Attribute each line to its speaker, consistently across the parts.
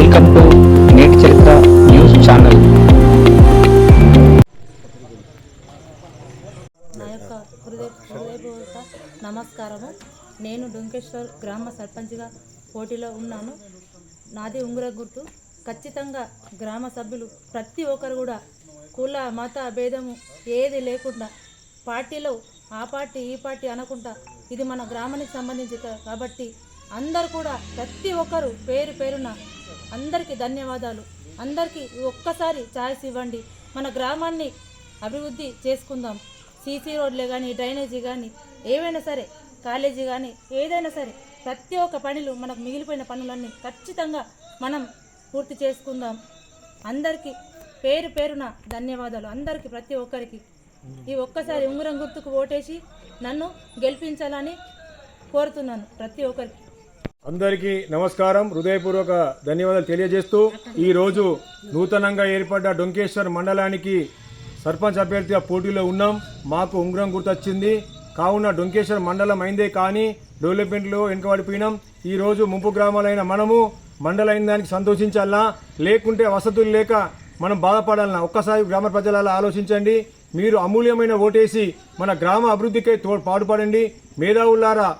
Speaker 1: Welcome to నేటి చరిత్ర news channel నా యొక్క నమస్కారము. నేను డొంకేశ్వర్ గ్రామ సర్పంచ్గా పోటీలో ఉన్నాను. నాది ఉంగర గుర్తు. ఖచ్చితంగా గ్రామ సభ్యులు ప్రతి ఒక్కరు కూడా కుల మత భేదము ఏది లేకుండా పార్టీలో ఆ పార్టీ ఈ పార్టీ అనకుండా ఇది మన గ్రామానికి సంబంధించి కాబట్టి అందరు కూడా ప్రతి ఒక్కరు పేరు పేరున అందరికీ ధన్యవాదాలు. అందరికీ ఒక్కసారి ఛాయిస్ ఇవ్వండి. మన గ్రామాన్ని అభివృద్ధి చేసుకుందాం. సీసీ రోడ్లే కానీ డ్రైనేజీ కానీ ఏవైనా సరే కాలేజీ కానీ ఏదైనా సరే ప్రతి ఒక్క పనులు మనకు మిగిలిపోయిన పనులన్నీ ఖచ్చితంగా మనం పూర్తి చేసుకుందాం. అందరికీ పేరు పేరున ధన్యవాదాలు. అందరికీ ప్రతి ఒక్కరికి. ఈ ఒక్కసారి ఉంగరం గుర్తుకు ఓటేసి నన్ను గెలిపించాలని కోరుతున్నాను. ప్రతి ఒక్కరికి.
Speaker 2: అందరికీ నమస్కారం. హృదయపూర్వక ధన్యవాదాలు తెలియజేస్తూ ఈరోజు నూతనంగా ఏర్పడ్డ డొంకేశ్వర్ మండలానికి సర్పంచ్ అభ్యర్థిగా పోటీలో ఉన్నాం. మాకు ఉంగరం గుర్తొచ్చింది. కావున డొంకేశ్వర్ మండలం అయిందే కానీ డెవలప్మెంట్లో వెనుకబడిపోయినాం. ఈరోజు ముంపు గ్రామాలైన మనము మండలైన దానికి సంతోషించాలా? లేకుంటే వసతులు లేక మనం బాధపడాలన్నా ఒక్కసారి గ్రామ ప్రజలలో ఆలోచించండి. మీరు అమూల్యమైన ఓటేసి మన గ్రామ అభివృద్ధికై తో పాటుపడండి మేధావులారా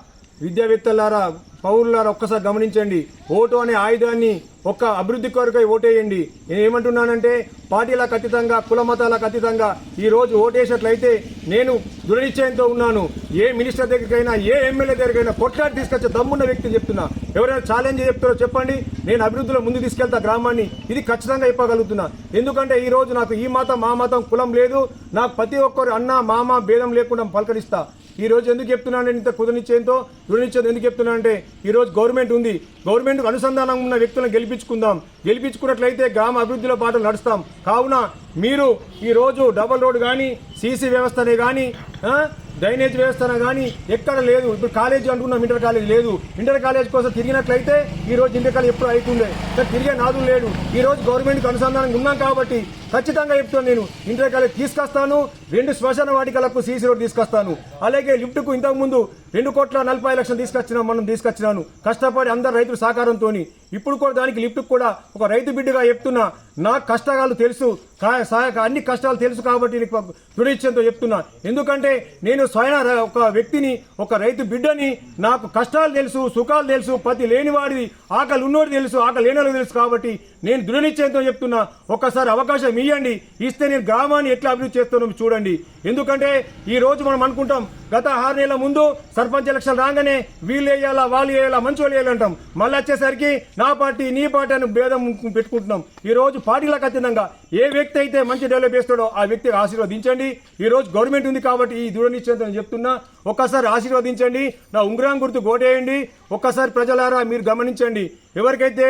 Speaker 2: విద్యావేత్తలారా పౌరులారు ఒక్కసారి గమనించండి. ఓటు అనే ఆయుధాన్ని ఒక్క అభివృద్ధి కొరకై ఓటేయండి. నేను ఏమంటున్నానంటే పార్టీలకు అతీతంగా కుల మతాలకు అతీతంగా ఈ రోజు ఓటేసినట్లయితే నేను దృఢనిశ్చయంతో ఉన్నాను. ఏ మినిస్టర్ దగ్గరికైనా ఏ ఎమ్మెల్యే దగ్గరికైనా కొట్లాడి తీసుకొచ్చే దమ్మున్న వ్యక్తి చెప్తున్నా. ఎవరైనా ఛాలెంజ్ చెప్తారో చెప్పండి. నేను అభివృద్ధిలో ముందు తీసుకెళ్తా గ్రామాన్ని. ఇది ఖచ్చితంగా ఇవ్వగలుగుతున్నా. ఎందుకంటే ఈ రోజు నాకు ఈ మతం మా మతం కులం లేదు. నాకు ప్రతి ఒక్కరు అన్న మామ భేదం లేకుండా పలకరిస్తా. ఈ రోజు ఎందుకు చెప్తున్నాను ఇంత కుదనిచ్చేంతో దృఢనిశ్చయం ఎందుకు చెప్తున్నా అంటే ఈరోజు గవర్నమెంట్ ఉంది. గవర్నమెంట్ అనుసంధానం ఉన్న వ్యక్తులను గెలిపించుకుందాం. గెలిపించుకున్నట్లయితే గ్రామ అభివృద్ధిలో పాటలు నడుస్తాం. కావున మీరు ఈరోజు డబల్ రోడ్ కానీ సీసీ వ్యవస్థనే కానీ డ్రైనేజ్ వ్యవస్థన కానీ ఎక్కడ లేదు. ఇప్పుడు కాలేజీ అనుకున్నాం ఇంటర్ కాలేజ్ లేదు. ఇంటర్ కాలేజ్ కోసం తిరిగినట్లయితే ఈ రోజు ఇంటర్ కాలేజ్ ఎప్పుడు అవుతుండే కానీ తిరిగే నాదు లేడు. ఈ రోజు గవర్నమెంట్కి అనుసంధానం ఉన్నాం కాబట్టి ఖచ్చితంగా చెప్తాను నేను. ఇంటర్ కాలేజ్ తీసుకొస్తాను. రెండు శ్మశాన వాటికలకు సీసీ రోడ్ తీసుకొస్తాను. అలాగే లిఫ్ట్కు ఇంతకుముందు రెండు కోట్ల నలభై లక్షలు తీసుకొచ్చినాం మనం తీసుకొచ్చినాను. కష్టపడి అందరు రైతుల సహకారంతో ఇప్పుడు కూడా దానికి లిఫ్ట్ కూడా ఒక రైతు బిడ్డగా చెప్తున్నా. నా కష్టాలు తెలుసు. సహాయక అన్ని కష్టాలు తెలుసు కాబట్టి నీకు దృఢిత్యంతో చెప్తున్నా. ఎందుకంటే నేను స్వయం ఒక వ్యక్తిని ఒక రైతు బిడ్డని నాకు కష్టాలు తెలుసు సుఖాలు తెలుసు ప్రతి లేనివాడిది ఆకలి ఉన్నోడు తెలుసు ఆకలి లేనివాడు తెలుసు కాబట్టి నేను దృఢనిశ్చయంతో చెప్తున్నా. ఒక్కసారి అవకాశం ఇవ్వండి ఇస్తే నేను గ్రామాన్ని ఎట్లా అభివృద్ధి చేస్తానో చూడండి. ఎందుకంటే ఈ రోజు మనం అనుకుంటాం గత ఆరు నెలల ముందు సర్పంచ్ ఎలక్షన్ రాగానే వీళ్ళు వేయాలా వాళ్ళు వేయాలా మంచి వాళ్ళు వేయాలంటాం మళ్ళీ వచ్చేసరికి నా పార్టీ నీ పార్టీ అని భేదం పెట్టుకుంటున్నాం. ఈ రోజు పార్టీలకు అతీతంగా ఏ వ్యక్తి అయితే మంచి డెవలప్ చేస్తాడో ఆ వ్యక్తికి ఆశీర్వదించండి. ఈ రోజు గవర్నమెంట్ ఉంది కాబట్టి ఈ దృఢనిశ్చయంతో నేను చెప్తున్నా ఒక్కసారి ఆశీర్వదించండి. నా ఉంగరం గుర్తు ఓటేయండి. ఒక్కసారి ప్రజలారా మీరు గమనించండి. ఎవరికైతే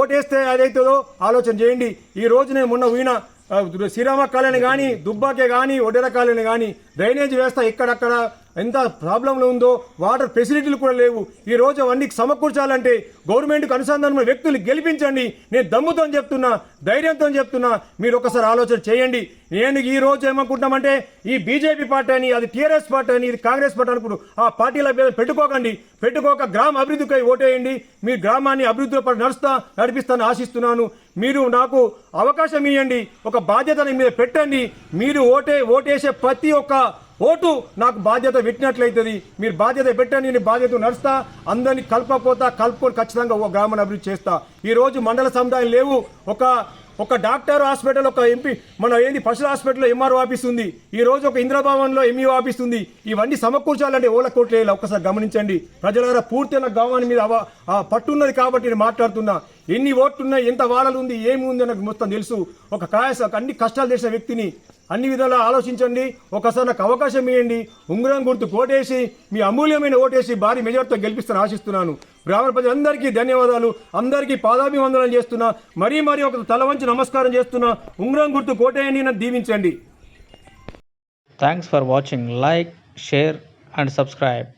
Speaker 2: ఓటేస్తే అదైతుందో ఆలోచన చేయండి. ఈ రోజు నేను మొన్న పోయినా శ్రీరామ కాలనీ కానీ దుబ్బాకే కానీ ఒడెర కాలనీ కానీ డ్రైనేజ్ వ్యవస్థ ఎక్కడక్కడ ఎంత ప్రాబ్లంలో ఉందో వాటర్ ఫెసిలిటీలు కూడా లేవు. ఈ రోజు అవన్నీ సమకూర్చాలంటే గవర్నమెంట్కి అనుసంధానమైన వ్యక్తులు గెలిపించండి. నేను దమ్ముతో చెప్తున్నా ధైర్యంతో చెప్తున్నా. మీరు ఒకసారి ఆలోచన చేయండి. నేను ఈ రోజు ఏమనుకుంటామంటే ఈ బీజేపీ పార్టీ అని అది టీఆర్ఎస్ పార్టీ అని ఇది కాంగ్రెస్ పార్టీ అనుకుంటు ఆ పార్టీల మీద పెట్టుకోకండి. పెట్టుకోక గ్రామ అభివృద్ధికై ఓటేయండి. మీ గ్రామాన్ని అభివృద్ధిలో నడుస్తా నడిపిస్తాను ఆశిస్తున్నాను. మీరు నాకు అవకాశం ఇవ్వండి ఒక బాధ్యతని మీద పెట్టండి. మీరు ఓటే ఓటేసే ప్రతి ఒక్క ఓటు నాకు బాధ్యత పెట్టినట్లయితుంది. మీరు బాధ్యత పెట్టండి నేను బాధ్యత నడుస్తా. అందరినీ కలపపోతా కలుపుకొని ఖచ్చితంగా ఒక గ్రామాన్ని అభివృద్ధి చేస్తా. ఈరోజు మండల సముదాయం లేవు. ఒక ఒక డాక్టర్ హాస్పిటల్ ఒక ఎంపీ మన ఏంది పశువుల హాస్పిటల్లో ఎంఆర్ఓ ఆఫీస్ ఉంది ఈ రోజు ఒక ఇంద్రభవన్లో ఎంఈఓ ఆఫీస్ ఉంది ఇవన్నీ సమకూర్చాలంటే ఓల కోట్లు వేయాలి ఒక్కసారి గమనించండి. ప్రజల పూర్తి నా మీద అవ- ఆ పట్టున్నది కాబట్టి నేను మాట్లాడుతున్నా. ఎన్ని ఓట్లున్నాయి ఎంత వాడలు ఉంది ఏమి ఉంది నాకు మొత్తం తెలుసు. ఒక కాయస అన్ని కష్టాలు చేసిన వ్యక్తిని అన్ని విధాలా ఆలోచించండి. ఒకసారి నాకు అవకాశం ఇవ్వండి ఉంగరం గుర్తు ఓటేసి మీ అమూల్యమైన ఓటేసి భారీ మెజార్టీతో గెలిపిస్తాను ఆశిస్తున్నాను. గ్రామ ప్రజలందరికీ ధన్యవాదాలు. అందరికీ పాదాభివందనం చేస్తున్నా. మరీ మరీ ఒక తల వంచి నమస్కారం చేస్తున్నా. ఉంగరం గుర్తు కోటేయని నన్ను దీవించండి.
Speaker 3: Thanks for watching like share and subscribe